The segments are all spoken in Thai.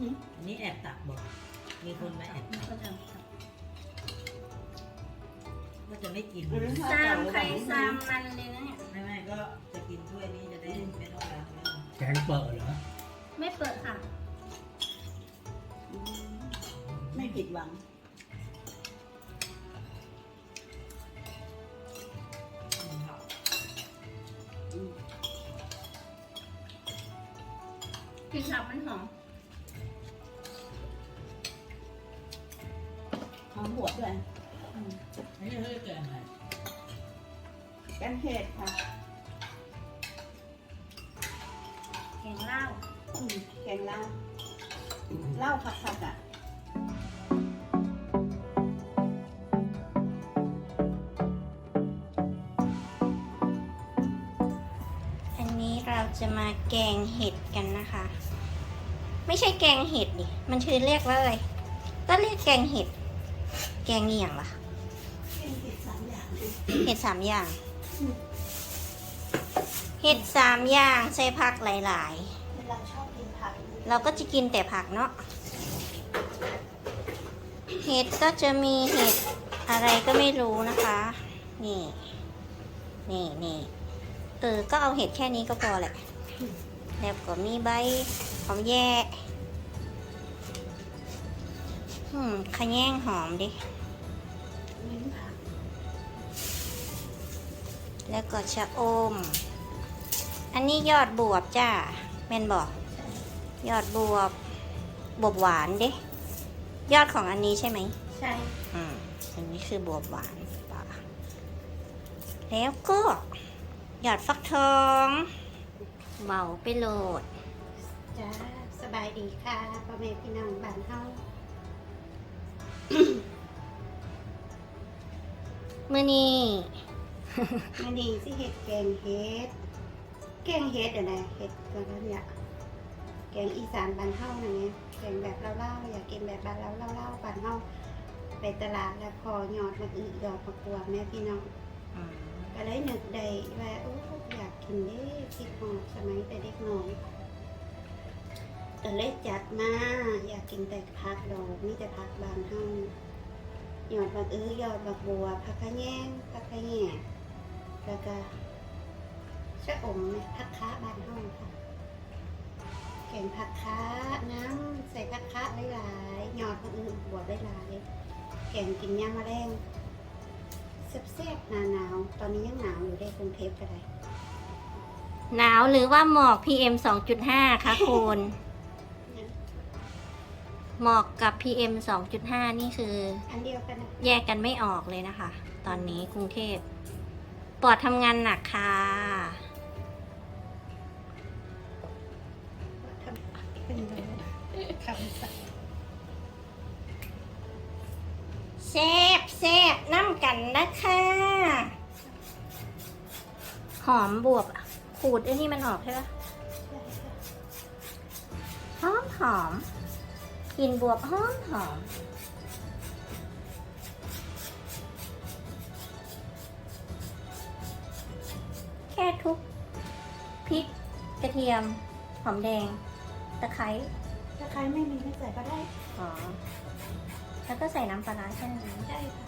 อืมอันนี้แอบตักบอกมีคนมาแอบมีตักคนทำครับก็จะไม่กินอันนั้นซามใครซามมันเลยนะเนี่ยไม่ไม่ก็จะกินถ้วยนี้จะได้ไม่ต้องล้างไม่ต้องแกงเปิดเหรอ ไม่เปิดค่ะอืมไม่ผิดหวังอืมครับอืมกลิ่นฉับมันหอม วด้วยอืมอันนี้เขาจะเกิดอะไรแกงเห็ดค่ะแกงเหล้าอืมแกงเหล้าเหล้าผักๆอะอันนี้เราจะมาแกงเห็ดกันนะคะ ไม่ใช่แกงเห็ดดิมันชื่อเรียกว่าอะไรก็เรียกแกงเห็ดแกงเหี่ยงล่ะแกงเห็ดสามอย่าง เห็ดสามอย่างอืมเห็ดสามอย่างใส่ผักหลายเวลาชอบกินผักๆเราก็จะกินแต่ผักเนาะ เห็ดก็จะมีเห็ดอะไรก็ไม่รู้นะคะ นี่ นี่นี่เออ ก็เอาเห็ดแค่นี้ก็พอแหละ แล้วก็มีใบหอมแย่อืมขะแยงหอมดิ เน้นผัก แล้วก็ชะอม อันนี้ยอดบวบจ้าแม่นบอกยอดบวบบวบหวานเด้ ยอดของอันนี้ใช่ไหม ใช่ อืมอันนี้คือบวบหวานป่ะแล้วก็หยอดฟักทองเบาไปโหลด จ้า สบายดีค่ะพ่อแม่พี่น้องบ้านเฮา มื่อนี้มื้อนี้สิเฮ็ดแกงเฮ็ด แกงเฮ็ดอะนะเฮ็ดกันแล้วเนี่ยแกงอีสานบ้านเฮานั่นไงแกงแบบเล่าๆอยากกินแบบบ้านเราเล่าๆบ้านเฮาไปตลาดแล้วพอหยอดมาอึหยอดมากวดแม่พี่น้องอืมก็เลยนึกได้ว่าโอ้อยากกินเด้คิดฮอดสมัยแต่เด็กน้อยก็เลยจัดมาอยากกินแต่ผักดอกมีแต่ผักบ้านเฮาห ยอดบักอื้อหยอดบักบัวผักขะแยงผักขะแยงแล้วก็ชะอมไหมผักค้าบ้านเฮาค่ะแกงผักค้าน้ำใส่ผักค้าหลายๆหยอดบักอื้อบัวหลายๆแกงกินยามมะแรงแซ่บๆหนาหนาวตอนนี้ยังหนาวอยู่ได้กรุงเทพก็ได้หนาวหรือว่าหมอก PM 2.5คะคุณ หมอกกับ PM 2.5 นี่คืออันเดียวกันนะแยกกันไม่ออกเลยนะคะ ตอนนี้กรุงเทพปอดทำงานหนักค่ะทำเป็นเลยคำสั่งแซบแซบน้ำกันนะคะหอมบวบอะขูดไอ้นี่มันออกใช่ปะหอมหอม กลินบวบหอมหอมแค่ทุบพริกกระเทียม หอมแดง ตะไคร้ถ้าใครไม่มีไม่ใส่ก็ได้ อ๋อแล้วก็ใส่น้ำปลาร้าแค่นั้นใช่ค่ะ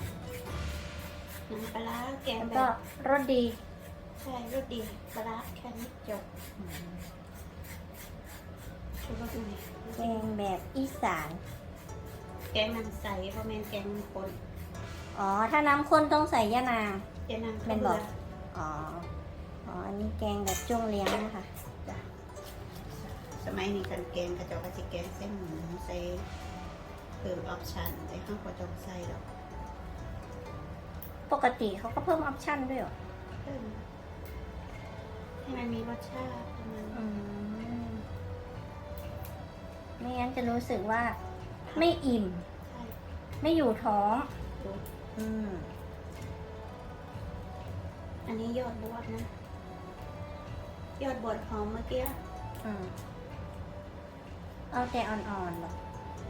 น้ำปลาร้าแกงแล้วแบก็บรสดี ใช่รสดีปลาร้าแค่นี้จบคือว่าไง แกงแบบอีสาน แกงน้ำใสเพราะแม่นแกงน้ำข้นอ๋อ ถ้าน้ำข้นต้องใส่ยะนางแกงน้ำแม่นบอกอ๋อ อ๋อ อันนี้แกงแบบจ้วงเลี้ยงนะคะจ้ะสมัยนี้กันแกงกระจอกกระจิแกงเส้นหมูใส่เพิ่มออปชั่นแต่ข้างกระจอกใส่ดอก ปกติเขาก็เพิ่มออปชั่นด้วยเหรอ เพิ่มให้มันมีรสชาติประมาณอืม ไม่งั้นจะรู้สึกว่าไม่อิ่มใช่ไม่อยู่ท้องดูอืม อันนี้ยอดบวชนะ ยอดบวชหอมเมื่อกี้อืมเอาแต่อ่อนๆเหรอ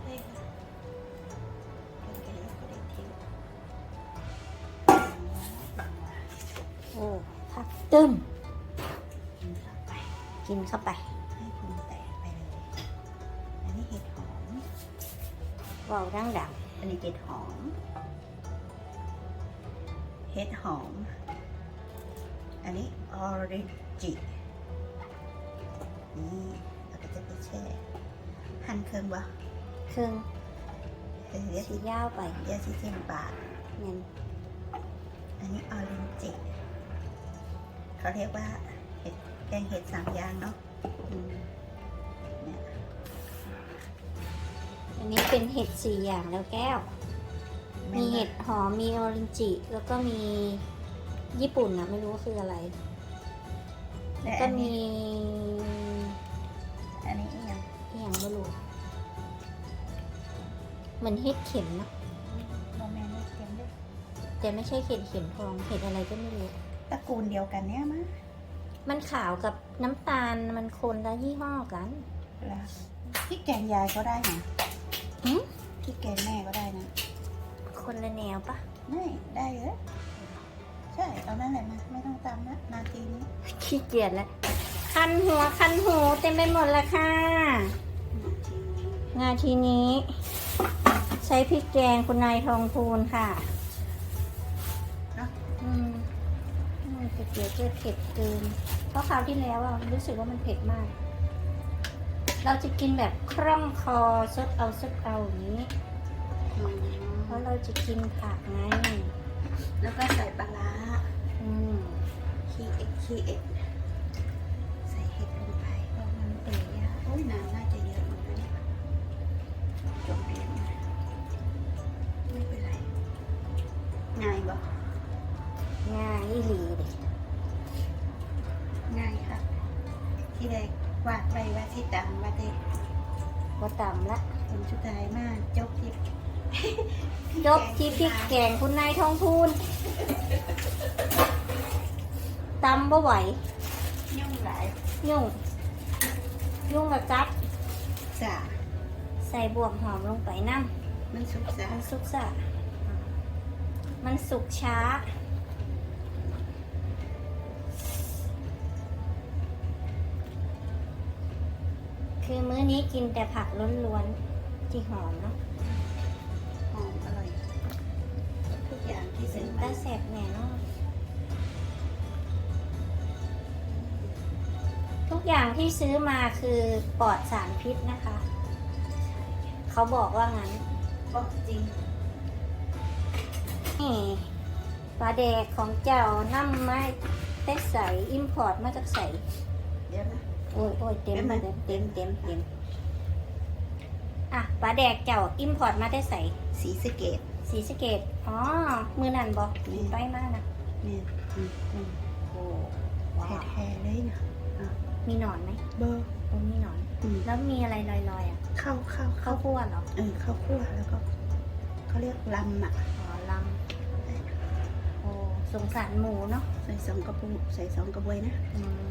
ใช่ค่ะแกงแล้วก็ได้ทิ้งโอ้ผักตึมกินเข้าไป กินเข้าไป ว่าวดังดังอันนี้เห็ดหอม เห็ดหอม อันนี้ออริจินี่เราก็จะไปแช่ หั่นเครื่องวะๆเครื่องเออเดี๋ยวสีสิยาวไปเดี๋ยวสิเทียมปากเงินอันนี้ออริจิเขาเรียกว่าเห็ดแกงเห็ดสามอย่างเนาะ อันนี้เป็นเห็ดสี่อย่างแล้วแก้วแมีเห็ดหอม มีออรินจิ แล้วก็มีญี่ปุ่นนะไม่รู้ว่าคืออะไร และก็อันมีนี้อันนี้อีกอย่างอหย่างไม่รู้เหมือนเห็ดเข็มเนอะโมแมนไม่เค็มด้วยแต่ไม่ใช่เห็ดเข็มทองเห็ดอะไรก็ไม่รู้ ตระกูลเดียวกันเนี่ยมั้ยมันขาวกับน้ำตาลมันคนละยี่ห้อกัน แล้วพี่แกงยายก็ได้นะ ขี้เกียจแล้ว คันหัวคันหูเต็มไปหมดและค่ะ งานทีนี้ ใช้พริกแกงคุณนายทองพูนค่ะนะอืมอืมแต่เดี๋ยวจะเผ็ดเกิน เพราะคราวที่แล้วอะรู้สึกว่ามันเผ็ดมาก เราจะกินแบบคล่องคอซดเอาซดเอาอย่างนี้ เพราะเราจะกินผักไง แล้วก็ใส่ปลาร้าอืม ขี้เอ็ดขี้เอ็ดใส่เห็ดลงไปเพราะมันเปื่อยอะโอ้ยน้ำน่าจะเยอะเหมือนกันเนี่ยจมเรียนมาไม่เป็นไรง่ายบ่ง่ายอีหลีเด็ง่ายค่ะที่แรกวาดไปว่าที่ตังว่าที่ว่าต่ำละผลสุดท้ายมากจบที่จบที่พริกแกงคุณนายทองพูน ตำบ่ไหว ยุ่งหลายยุ่ง ยุ่งกับจับ จ้ะใส่บวกหอมลงไปน้มันสุกจ้ะำมันสุกสะมันสุกช้า คือมื้อนี้กินแต่ผักล้วนๆที่หอมเนาะหอมอร่อยทุกอย่างที่ซื้อตามาแสบแน่เนอน อย่างที่ซื้อมาคือปลอดสารพิษนะคะ เขาบอกว่างั้นบอกจริง นี่ปลาแดกของเจ้านำมาแต่ใส่อิมพอร์ตมาจากใส่เดี๋ยวนะโอ้ยโอ้ยเต็มเดี๋ยวมันเต็มเต็มเต็มเต็มอะปลาแดกเจ้าอิมพอร์ตมาแต่ใส่สีสะเกตสีสะเกตอ๋อมือนั่นบอกนี่ไปมากนะเนี่ยอืมอืมโอ้ว้าวแท้ๆเลยนะ มีหนอนไหมเบอร์โอ้มีหนอน อืมแล้วมีอะไรลอยๆอะเข้าเข้าข้าเข้าวคั่วเหรอ เออข้าวคั่วแล้วก็เขาเรียกลำอะ อ๋อลำโอ้สงสารหมูเนาะใส่สองกระปุกใส่สองกระบวยนะอืม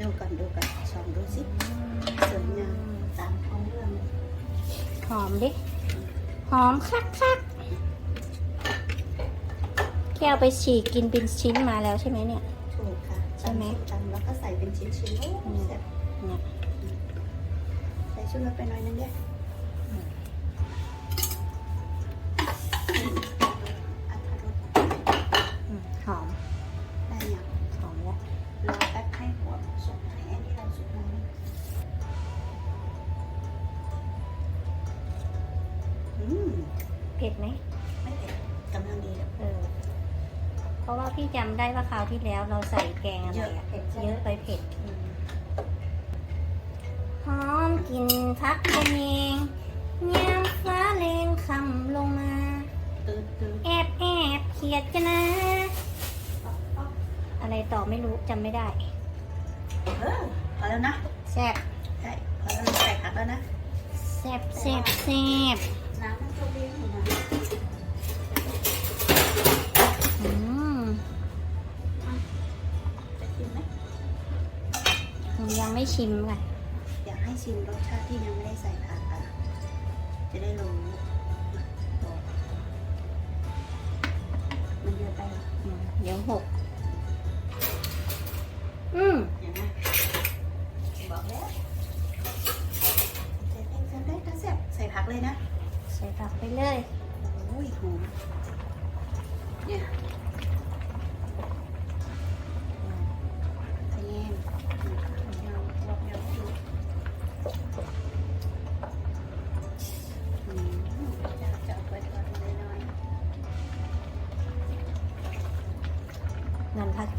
ดูก่อนดูก่อนสองดูสิสวยงามตามท้องเรื่องเลยหอมดิ หอมคักคักแค่เอาไปฉีกกินเป็นชิ้นมาแล้วใช่ไหมเนี่ย ถูกค่ะใช่ไหมตำแล้ว ก็ใส่เป็นชิ้นๆโอ้อืมแซ่บเนี่ยใส่ชุดละไปหน่อยนึงเด้อัตรรสอืมหอมได้ยังหอมแล้วรอแป๊บให้หัวสุกให้อันนี้เราสุกแล้วนะอืมเผ็ดไหมไม่เผ็ดกำลังดีเลยเออเพราะว่าพี่จำได้ว่าคราวที่แล้วเราใส่แกงอะไรอะ เยอะเผ็ดใช่ไหมเยอะไปเผ็ดอืมหอมกลินพักเป็นเองยามฟ้าแรงคำลงมาตื้อตื้อแอบแอบเขียดกันนะ อะไรต่อไม่รู้จำไม่ได้ เออพอแล้วนะแซ่บใช่พอแล้วใส่ผักแล้วนะแซ่บแซ่บแซ่บ ชิมกันอยากให้ชิมรสชาติที่ยังไม่ได้ใส่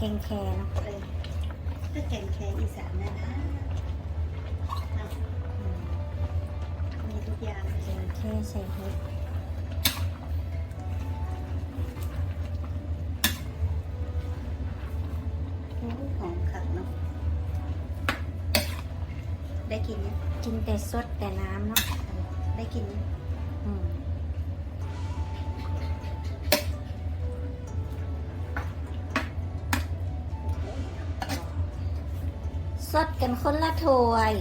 กงแคเนาะๆเลยถ้าแกงแคอีสานนะนะมีทุกอย่างแกงแคใส่เห็ดหอมขัดเนาะ ได้กินเนี่ยกินแต่สดแต่น้ำเนาะ ได้กินเนี่ยอืม กันคนละถ้วย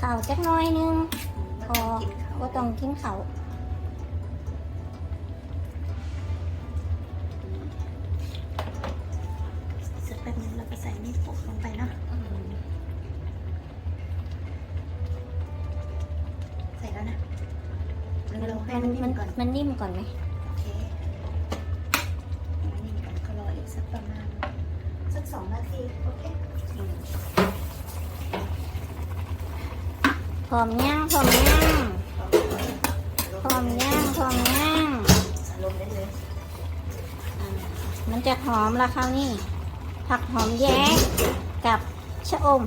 ข้าวจักหน้อยนึงพอกินข้าวก็ต้องกินเขาวสักแป๊บนึงเราก็ใส่นี่ปกลงไปเนาะใส่แล้วนะหรือเราให้มันมันนิ่มันมก่อนมันนิ่มก่อนไหม โอเคให้มันนิ่มก่อนก็รออีกสักประมาณสักสองนาทีโอเค พร้ อมย่างพร้อมย่างพร้อมย่างพร้อมย่างลงได้เลยอ่ามันจะหอมละคราวนี้ผักหอมแย้กับชะอม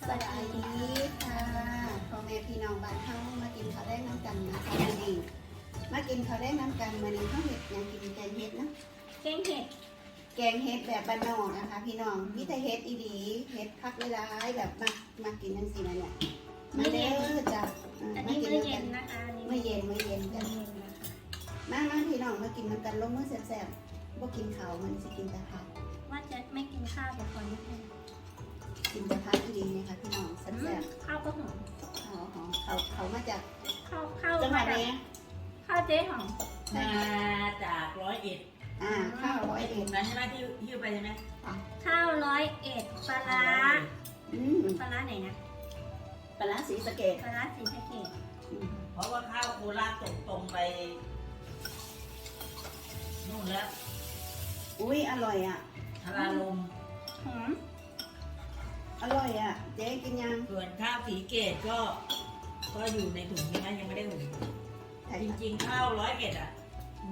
สวัสดีค่ะพ่อแม่พี่น้องบ้านเฮามากินข้าวแดงน้ำกันนะคะมื้อนี้มากินข้าวแดงน้ำกันมื้อนี้เฮาเฮ็ดหยังกินแกงเฮ็ดเนาะแกงเห็ด แกงเฮ็ดแบบบ้านนอกนะคะ พี่น้องมีแต่เฮ็ดอีดีเฮ็ดพักหลายๆแบบมามากินจังซี่นะเนี่ยมาเด้อจ้ะอ่าอันมานี้กินมื้อด้วยเย็กันนนะคะอันนี้มื้อเย็นมื้อเย็นมื้จ้ะอเย็นนะคะมามาพี่น้องมากินน้ำกันลงมื้อแซ่บๆบ่กินข้าวมันสิกินแต่ผักว่าจะไม่กินข้าวกับคนนิดนึงกินแต่ผักอีดีนะคะพี่น้องแซ่บข้าวก็หอมๆอ๋อหอมเขาเขามาจากข้าวข้าวจังหวัดไหนมาจากข้าวเจ๊หอมมาจากร้อยเอ็ด อ่าข้าวร้อยไอ้เอ็ถุดงนั้นใช่ไหมที่หิ้วไปใช่ไหมข้าวร้อยเอ็ดปลาร้าอืมปลาร้าไหนนะปลาร้าสีสะเกดปลาร้าสีสะเกดอืมเพราะว่าข้าวโคราชตรงตรงไปนู่นแล้วอุ้ยอร่อยอะทาราลมหอมอร่อยอะ เจ๊กินยังส่วนข้าวสีเกตก็ ก็อยู่ในถุงนี้นะยังไม่ได้หุงใช่จค่ะริงๆข้าวร้อยเอ็ดอะ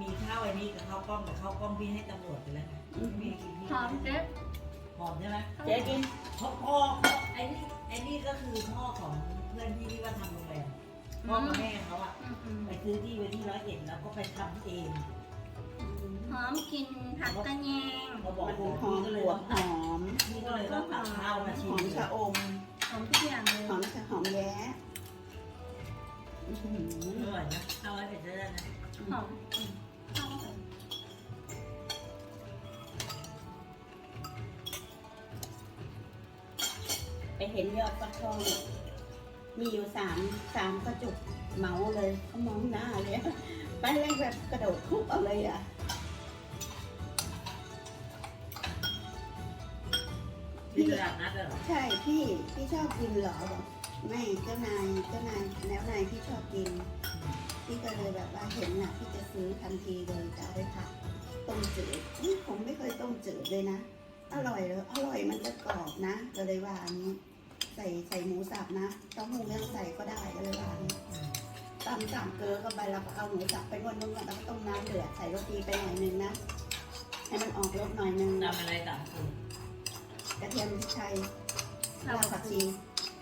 มีข้าวไอ้นี่กับข้าวกล้องกับข้าวกล้องพี่ให้ตำรวจไปแล้วนะมีกินพี่หอมเจ๊หอมใช่ไหมเจ๊กินพ่อพ่อไอ้นี่ไอ้นี่ก็คือพ่อของเพื่อนที่ที่ว่าทำโรงแรมพ่อกับแม่เขาอะอืมอืมไปซื้อที่ไว้ที่ร้อยเอ็ดแล้วก็ไปทำเองหอมกลินผักกระแยงเขาบอกมันโอ้หอพี่มก็หเลลยวกหอมพี่ก็เลยต้องตักข้าวมาชิหมอมชะอมหอมทุกอย่างเลยหอมชะหอมแย้อื้อหืออร่อยนะข้าวร้อยเอ็ดจะได้นะหอมอืมข้าวหอม ไปเห็นยอดฟักทอง มีอยู่สามสามกระจุกเหมาเลยเขามองหน้าเลยไปเลยแบบกระโดดทุบเอาเลยอะที่ตลาดนัดอะเหรอ ใช่พี่พี่ชอบกินเหรอบอกไม่เจ้านายเจ้านายแล้วนายพี่ชอบกิน พี่ก็เลยแบบว่าเห็นน่ะพี่จะ ซื้อทันทีเลยจะเอาไปผัดต้มจืดนี่ผมไม่เคยต้มจืดเลยนะ อร่อยเลยอร่อยมันจะกรอบนะก็เลยว่าอันนี้ ใส่ใส่หมูสับนะเต้าหู้ไม่ต้องใส่ก็ได้ก็เลยว่าอันนี้ตำสามเกลือเข้าไปแล้วก็เอาหมูสับไปนวดนวดแล้วก็ต้มน้ำเดือดใส่โรตีไปหน่อยนึงนะให้มันออกรสหน่อยนึงทำอะไรต่างคนกระเทียมพริกไทยเรารากผักชี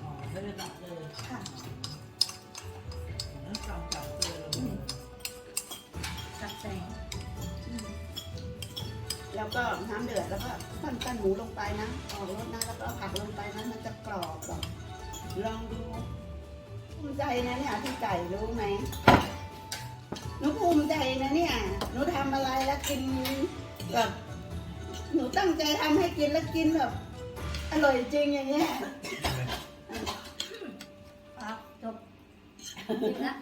อ๋อเขาจะตักเลยค่ะแล้วตำจับเลยลงอืม แสงแล้วก็น้ำเดือดแล้วก็ปั้นปั้นหมูลงไปนะออกรสนะแล้วก็ผักลงไปนะมันจะกรอบหรอกลองดูภูมิใจนะเนี่ยพี่ไก่รู้ไหมหนูภูมิใจนะเนี่ยหนูทำอะไรแล้วกินแบบหนูตั้งใจทำให้กินแล้วกินแบบอร่อยจริงอย่างเงี้ยครับจบกินละ